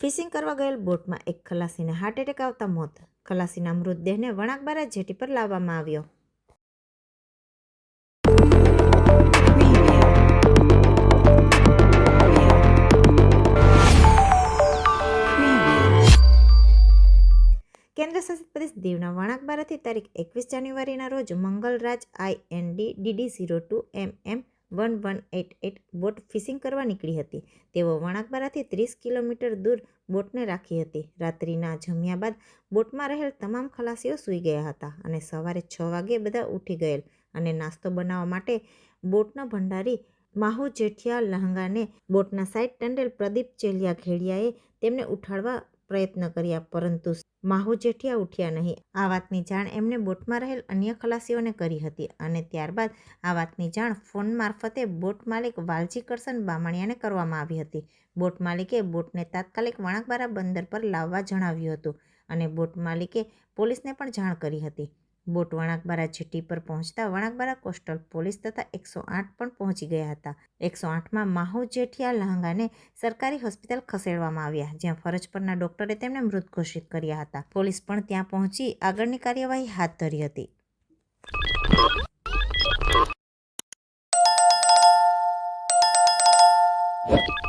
Fishing કરવા ગયેલ બોટમાં એક ખલાસીને હાર્ટ એટેક આવતા મોત. ખલાસીના મૃતદેહને વણાકબારા જેટી પર લાવવામાં આવ્યો. કેન્દ્ર શાસિત પ્રદેશ દીવના વણાકબારાથી તારીખ એકવીસ જાન્યુઆરીના રોજ Mangalraj D DD zero two M M one one eight eight boat fishing કરવા નીકળી હતી. તેઓ વણાકબારાથી ત્રીસ કિલોમીટર દૂર બોટને રાખી હતી. રાત્રિના જમ્યા બાદ બોટમાં રહેલ તમામ ખલાસીઓ સૂઈ ગયા હતા અને સવારે છ વાગે બધા ઉઠી ગયેલ અને નાસ્તો બનાવવા માટે બોટના ભંડારી માહુ જેઠિયા લહંગાને બોટના સાઈડ ટંડેલ પ્રદીપ ચેલિયા ઘેડિયાએ તેમને ઉઠાડવા પ્રયત્ન કર્યા, પરંતુ માહુ જેઠિયા ઉઠ્યા નહીં. આ વાતની જાણ એમને બોટમાં રહેલ અન્ય ખલાસીઓને કરી હતી અને ત્યારબાદ આ વાતની જાણ ફોન મારફતે બોટ માલિક વાલજી કરસન બામણિયાને કરવામાં આવી હતી. બોટ માલિકે બોટને તાત્કાલિક વણાકબારા બંદર પર લાવવા જણાવ્યું હતું અને બોટ માલિકે પોલીસને પણ જાણ કરી હતી. બોટ વણાકબારા જેટી પર પહોંચતા વણાકબારા કોસ્ટલ પોલીસ તથા એકસો આઠ પણ પહોંચી ગયા હતા એકસો આઠમાં માહુ જેઠિયા લહંગાને સરકારી હોસ્પિટલ ખસેડવામાં આવ્યા, જ્યાં ફરજ પરના ડોક્ટરે તેમને મૃત ઘોષિત કર્યા હતા પોલીસ પણ ત્યાં પહોંચી આગળની કાર્યવાહી હાથ ધરી હતી What?